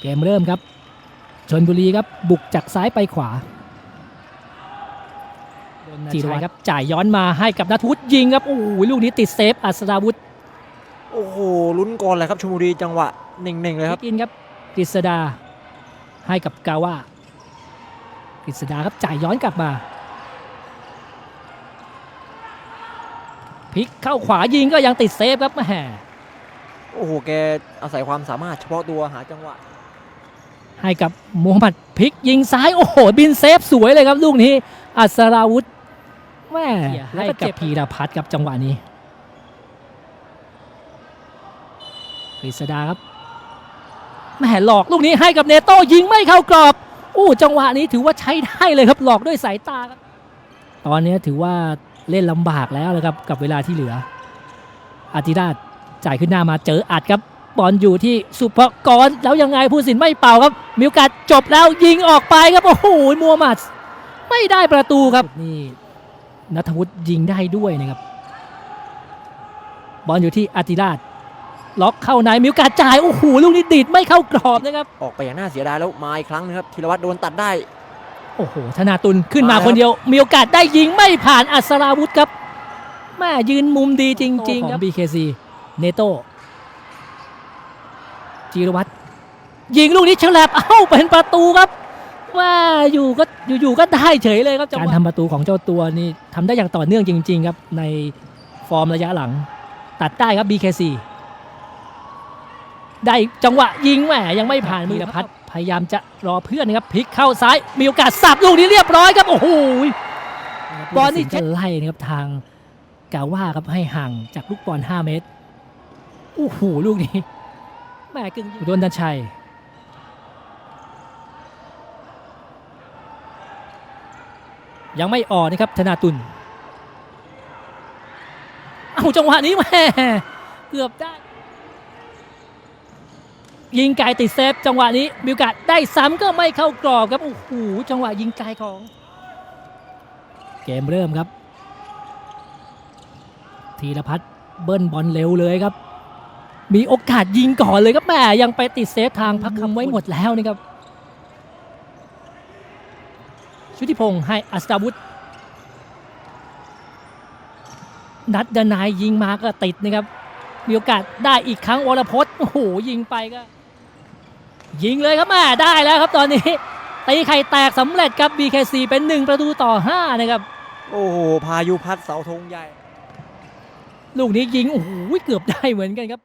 เกมเริ่มครับชนบุรีครับบุกจากซ้ายไปขวาจีรวัตรครับจ่ายย้อนมาให้กับนัทวุฒิยิงครับโอ้โหลูกนี้ติดเซฟอัศดาวุฒิโอ้โหลุ้นก่อนเลยครับชลบุรีจังหวะหนึ่งๆเลยครับกินครับกฤษดาให้กับกาว่ากฤษดาครับจ่ายย้อนกลับมาพลิกเข้าขวายิงก็ยังติดเซฟครับแหมโอ้โหแกอาศัยความสามารถเฉพาะตัวหาจังหวะ ให้กับมูฮัมหมัดพลิกยิงซ้ายโอ้โหบินเซฟสวยเลยครับลูกนี้ อัศราวุธแม่ให้กับพีรพัฒน์ครับจังหวะนี้กฤษดาครับแม่หลอกลูกนี้ให้กับเนโต้ยิงไม่เข้ากรอบอู้จังหวะนี้ถือว่าใช้ได้เลยครับหลอกด้วยสายตาครับตอนนี้ถือว่าเล่นลำบากแล้วนะครับกับเวลาที่เหลืออาติราชจ่ายขึ้นหน้ามาเจออัดครับ บอลอยู่ที่สุภกรแล้วยังไงผู้สินไม่เป่าครับ มีโอกาสจบแล้วยิงออกไปครับโอ้โหมัวหมัดไม่ได้ประตูครับนี่นัทวุฒิยิงได้ด้วยนะครับบอลอยู่ที่อาติราชล็อกเข้าในมีโอกาสจ่ายโอ้โหลูกนี้ดีดไม่เข้ากรอบนะครับ ออกไปอย่างน่าเสียดายแล้วมาอีกครั้งนะครับธีรวัตรโดนตัดได้ โอ้โหธนาตุลขึ้นมามาแล้วคนเดียว มีโอกาสได้ยิงไม่ผ่านอัศราวุธครับแม่ยืนมุมดีจริง ๆ ครับ BKC เนโต จีรวัตรยิงลูกนี้ฉลับเอ้าเป็นประตูครับว่าอยู่ก็อยู่ๆก็ได้เฉยเลยครับการทำประตูของเจ้าตัวนี่ทำได้อย่างต่อเนื่องจริง ๆ ครับ ในฟอร์มระยะหลัง ตัดได้ครับ BKC ได้จังหวะยิงแหมยังไม่ผ่านมือพัดพยายามจะรอเพื่อนนะครับพลิกเข้าซ้าย มีโอกาสสับลูกนี้เรียบร้อยครับโอ้โหบอลนี่จะไล่นะครับทางกาว่าครับให้ห่างจากลูกบอล5เมตรโอ้โหลูกนี้ แหม่กึ่งโดนดันชัย ยังไม่ออกนะครับธนาตุลเอาจังหวะนี้แหม่เกือบได้ ยิงไกลติดเซฟ จังหวะนี้มีโอกาสได้ซ้ำก็ไม่เข้ากรอบครับ โอ้โห จังหวะยิงไกลของ เกมเริ่มครับ ธีรพัฒน์เบิ้ลบอลเร็วเลยครับ มีโอกาสยิงก่อนเลยครับแม่ยังไปติดเซฟทางพักคำไว้หมดแล้วนะครับ ชุติพงศ์ให้อัสตาวุธนัดดนายยิงมาก็ติดนะครับ มีโอกาสได้อีกครั้งวรพจน์โอ้โหยิงไปก็ ยิงเลยครับแม่ได้แล้วครับตอนนี้ตีไข่แตกสำเร็จครับ BKC เป็น 1 ประตูต่อ 5 นะครับ โอ้โห พายุพัดเสาธงใหญ่ ลูกนี้ยิงโอ้โหเกือบได้เหมือนกันครับ